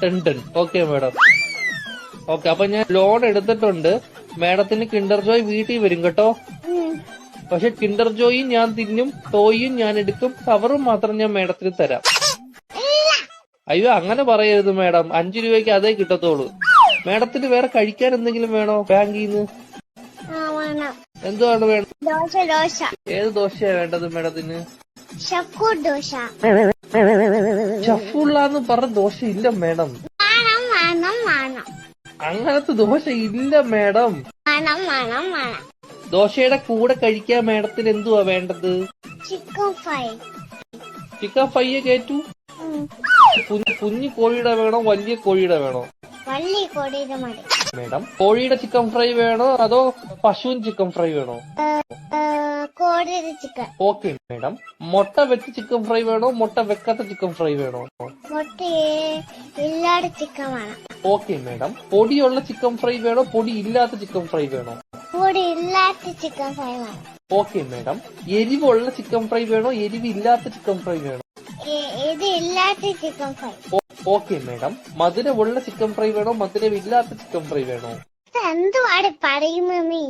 Ten ten okay madam okay അപ്പൊ ഞാൻ loan എടുത്തിട്ടുണ്ട്. മാഡത്തിന് കിൻഡർ ജോയ് വീട്ടിൽ വരും കേട്ടോ. പക്ഷെ കിൻഡർ ജോയും ഞാൻ തിന്നും ടോയും ഞാൻ എടുക്കും കവറും മാത്രം ഞാൻ മാഡത്തിന് തരാം. അയ്യോ അങ്ങനെ പറയരുത് മാഡം അഞ്ചു രൂപയ്ക്ക് അതേ കിട്ടത്തുള്ളൂ. മാഡത്തിന് വേറെ കഴിക്കാൻ എന്തെങ്കിലും വേണോ ബാങ്കിൽ നിന്ന് എന്തുവാണ് വേണം ദോശ ദോശ. ഏത് ദോശയാ വേണ്ടത് മാഡത്തിന് ദോശ. ചഫുള്ളാന്ന് പറഞ്ഞ ദോശ ഇല്ല മേഡം. അങ്ങനത്തെ ദോശ ഇല്ല മേഡം. ദോശയുടെ കൂടെ കഴിക്കാൻ മേഡത്തിന് എന്തുവാ വേണ്ടത്? ചിക്കൻ ഫ്രൈ ചിക്കൻ ഫ്രൈയെ കേറ്റു. കുഞ്ഞു കോഴിയുടെ വേണോ വലിയ കോഴിയുടെ വേണോ? വലിയ കോഴിയുടെ മേഡം കോഴിയുടെ ചിക്കൻ ഫ്രൈ വേണോ അതോ പശുവിൻ ചിക്കൻ ഫ്രൈ വേണോ? കോടിയുടെ ചിക്കൻ. Okay madam. മുട്ട വെച്ച് ചിക്കൻ ഫ്രൈ വേണോ? മുട്ട വെക്കാത്ത ചിക്കൻ ഫ്രൈ വേണോ? മുട്ട ചിക്കൻ വേണം. Okay madam. പൊടിയുള്ള ചിക്കൻ ഫ്രൈ വേണോ? പൊടി ഇല്ലാത്ത ചിക്കൻ ഫ്രൈ വേണോ? പൊടി ഇല്ലാത്ത ചിക്കൻ ഫ്രൈ വേണം. Okay madam. എരിവുള്ള ചിക്കൻ ഫ്രൈ വേണോ? എരിവ് ഇല്ലാത്ത ചിക്കൻ ഫ്രൈ വേണോ? ഇത് ഇല്ലാത്ത ചിക്കൻ ഫ്രൈ. Okay madam. മധുരമുള്ള ചിക്കൻ ഫ്രൈ വേണോ? മധുരമില്ലാത്ത ചിക്കൻ ഫ്രൈ വേണോ? എന്തുവാടെ പറയുന്ന നീ?